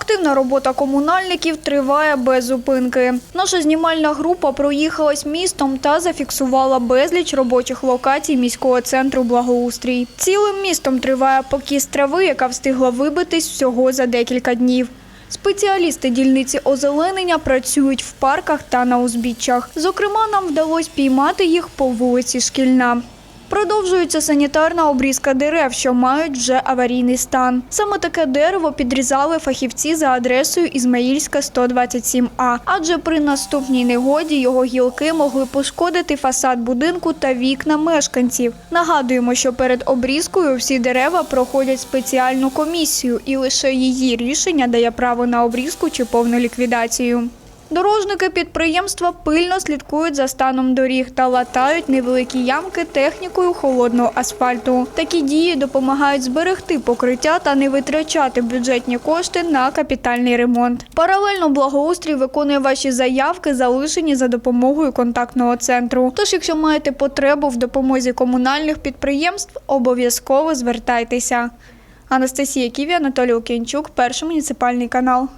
Активна робота комунальників триває без зупинки. Наша знімальна група проїхалась містом та зафіксувала безліч робочих локацій міського центру благоустрій. Цілим містом триває покіс трави, яка встигла вибитись всього за декілька днів. Спеціалісти дільниці озеленення працюють в парках та на узбіччях. Зокрема, нам вдалося піймати їх по вулиці Шкільна. Продовжується санітарна обрізка дерев, що мають вже аварійний стан. Саме таке дерево підрізали фахівці за адресою Ізмаїльська 127А, адже при наступній негоді його гілки могли пошкодити фасад будинку та вікна мешканців. Нагадуємо, що перед обрізкою всі дерева проходять спеціальну комісію, і лише її рішення дає право на обрізку чи повну ліквідацію. Дорожники підприємства пильно слідкують за станом доріг та латають невеликі ямки технікою холодного асфальту. Такі дії допомагають зберегти покриття та не витрачати бюджетні кошти на капітальний ремонт. Паралельно благоустрій виконує ваші заявки, залишені за допомогою контактного центру. Тож, якщо маєте потребу в допомозі комунальних підприємств, обов'язково звертайтеся. Анастасія Ківі, Анатолій Окінчук, перший муніципальний канал.